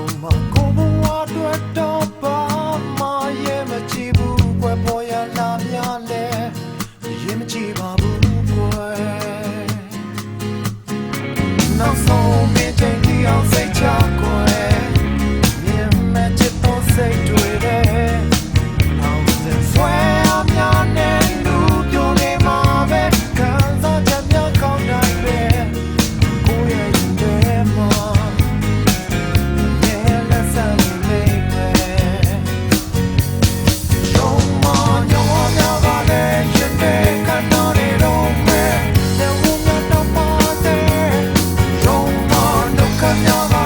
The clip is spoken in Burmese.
လုံးမှာကိုဘဝအတွက်တော့ပါမရဲ့မချီဘူးကွယ်ပေါ်ရလာများလဲရင်မချီ no more.